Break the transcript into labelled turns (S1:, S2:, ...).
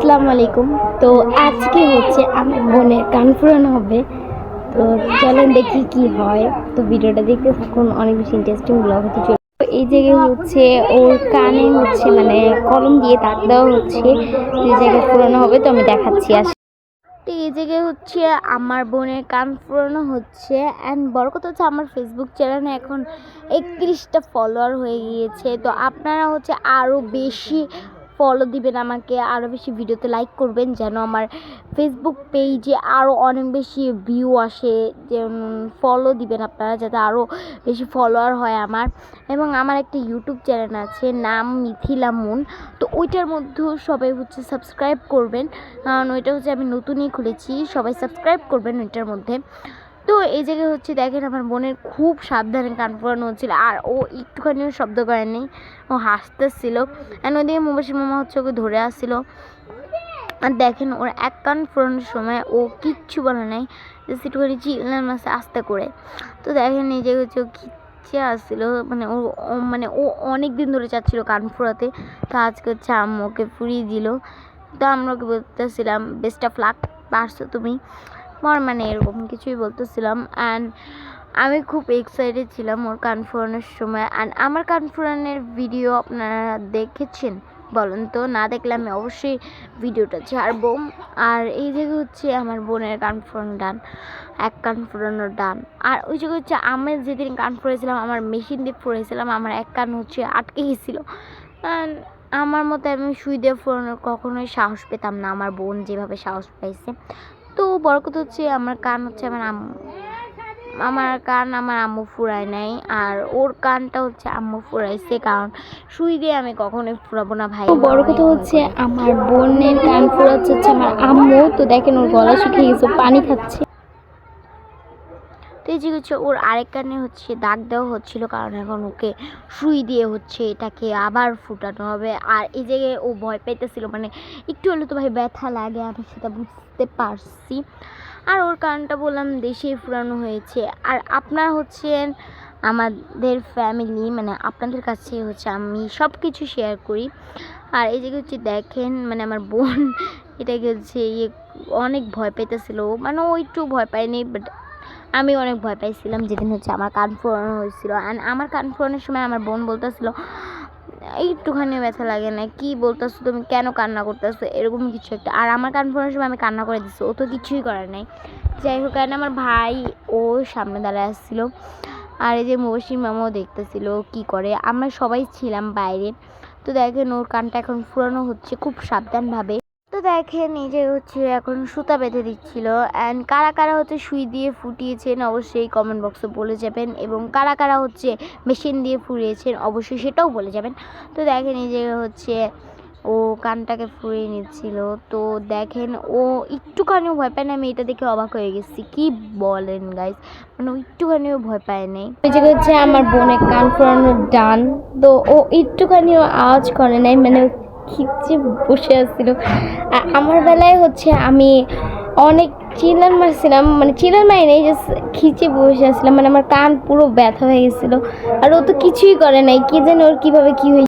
S1: আসসালামু আলাইকুম তো আজকে হচ্ছে আমার বোনের কান ফুরানো হবে। তো চলেন দেখি কি হয়। তো ভিডিওটা দেখতে থাকুন, অনেক বেশি ইন্টারেস্টিং ব্লগ হতে চলে তো এই জায়গায় হচ্ছে ওর কানে হচ্ছে মানে কলম দিয়ে দাগ দেওয়া হচ্ছে। যে জায়গায় ফুরানো হবে, তো আমি দেখাচ্ছি। আস তো এই জায়গায় হচ্ছে আমার বোনের কান ফুরানো হচ্ছে। অ্যান্ড বড় কথা হচ্ছে আমার ফেসবুক চ্যানেলে এখন একত্রিশটা ফলোয়ার হয়ে গিয়েছে। তো আপনারা হচ্ছে আরও বেশি ফলো দিবেন আমাকে আরও বেশি ভিডিওতে লাইক করবেন, যেন আমার ফেসবুক পেজে আরও অনেক বেশি ভিউ আসে। ফলো দিবেন আপনারা, যাতে আরও বেশি ফলোয়ার হয় আমার। এবং আমার একটা ইউটিউব চ্যানেল আছে, নাম মিথিলা মুন। তো ওইটার মধ্যেও সবাই হচ্ছে সাবস্ক্রাইব করবেন। কারণ ওইটা হচ্ছে আমি নতুনই খুলেছি, সবাই সাবস্ক্রাইব করবেন ওইটার মধ্যে। তো এই জায়গায় হচ্ছে দেখেন আমার বোনের খুব সাবধানে কান পড়ানো হচ্ছিল, আর ও একটুখানিও শব্দ করেনি, ও হাসতেছিল। অ্যান্ড ওইদিকে মুবাসির মামা হচ্ছে ওকে ধরে আসছিল। আর দেখেন ওর এক কান ফোরানোর সময় ও কিচ্ছু বলে নাই জাস্ট একটুখানি চিল্লার মাসে আস্তে করে। তো দেখেন এই জায়গায় হচ্ছে ও খিচ্ছে আসছিল মানে ও মানে ও অনেক দিন ধরে চাচ্ছিল কান ফোরাতে তো আজকে হচ্ছে আম্মু ওকে ফুরিয়ে দিল। তো আমরা ওকে বলতেছিলাম বেস্ট অফ লাক পারছ তুমি? আমার মানে এরকম কিছুই বলতেছিলাম অ্যান্ড আমি খুব এক্সাইটেড ছিলাম ওর কান ফোরানোর সময় অ্যান্ড আমার কান ফোরানোর ভিডিও আপনারা দেখেছেন বলেন তো? না দেখলে আমি অবশ্যই ভিডিওটা ছাড়বো। আর এই জায়গায় হচ্ছে আমার বোনের কান ডান, এক কান ডান। আর ওই জায়গায় হচ্ছে আমি যেদিন কান ফোরেছিলাম আমার মেশিন দিয়ে ফোরেছিলাম আমার এক কান হচ্ছে আটকে গেছিল। আমার মতো আমি সুই দিয়ে ফোরানোর কখনোই সাহস পেতাম না, আমার বোন যেভাবে সাহস পাইছে। তো বড় কথা হচ্ছে আমার কান হচ্ছে আমার আম্মু। আমার কান আমার আম্মু ফুরায় নাই আর ওর কানটা হচ্ছে আম্মু ফুরাইছে কারণ সুই দিয়ে আমি কখনোই ফুরাবো না ভাই। বড় কথা হচ্ছে আমার বোনের কান ফুরাচ্ছে হচ্ছে আমার আম্মু। তো দেখেন ওর গলা শুকিয়ে গেছে, পানি খাচ্ছে। এই যে হচ্ছে ওর আরেক কানে হচ্ছে, দাগ দেওয়া হচ্ছিল, কারণ এখন ওকে সুই দিয়ে হচ্ছে এটাকে আবার ফুটানো হবে। আর এই জায়গায় ও ভয় পাইতেছিল মানে একটু হলে তো ভাই ব্যথা লাগে, আমি সেটা বুঝতে পারছি। আর ওর কারণটা বললাম, দেশেই ফুরানো হয়েছে। আর আপনার হচ্ছেন আমাদের ফ্যামিলি মানে আপনাদের কাছে হচ্ছে আমি সব কিছু শেয়ার করি। আর এই জায়গায় হচ্ছে দেখেন মানে আমার বোন, এটাকে হচ্ছে ইয়ে অনেক ভয় পেতেছিল মানে ও একটু ভয় পায়নি বাট আমি অনেক ভয় পাইছিলাম যেদিন হচ্ছে আমার কান ফোরানো হয়েছিল। অ্যান্ড আমার কান ফোরানোর সময় আমার বোন বলতেছিল একটুখানি ব্যথা লাগে না, কি বলতেছো তুমি, কেন কান্না করতেছো? এরকম কিছু একটা। আর আমার কান ফোরানোর সময় আমি কান্না করে দিচ্ছি ও তো কিছুই করে নাই। যাই হোক কারণ আমার ভাই, ও সামনে দাঁড়ায় আসছিল। আর এই যে মৌসিম মামাও দেখতেছিল কি করে। আমরা সবাই ছিলাম বাইরে। তো দেখেন ওর কানটা এখন ফুরানো হচ্ছে, খুব সাবধানভাবে। তো দেখেন যে হচ্ছে এখন সুতা বেঁধে দিচ্ছিল। অ্যান্ড কারা কারা হচ্ছে সুই দিয়ে ফুটিয়েছেন অবশ্যই কমেন্ট বক্সে বলে যাবেন এবং কারা কারা হচ্ছে মেশিন দিয়ে ফুরিয়েছেন অবশ্যই সেটাও বলে যাবেন। তো দেখেন যে হচ্ছে ও কানটাকে ফুরিয়ে নিচ্ছিল। তো দেখেন, ও একটুখানিও ভয় পায় না, আমি এটা দেখে অবাক হয়ে গেছি। কি বলেন গাইজ মানে একটুখানিও ভয় পায় নাই। জায়গায় হচ্ছে আমার বোনের কান ফুরানোর ডান। তো ও একটুখানিও আওয়াজ করে নাই মানে খিচে বসে আসছিল। আর আমার বেলায় হচ্ছে আমি অনেক চিলার মারছিলাম মানে চিলার মারি নেই জাস্ট খিচে বসে আসছিলাম মানে আমার কান পুরো ব্যথা হয়ে গেছিল। আর ও তো কিছুই করে নাই, কি জানি ওর কীভাবে কী হয়েছে।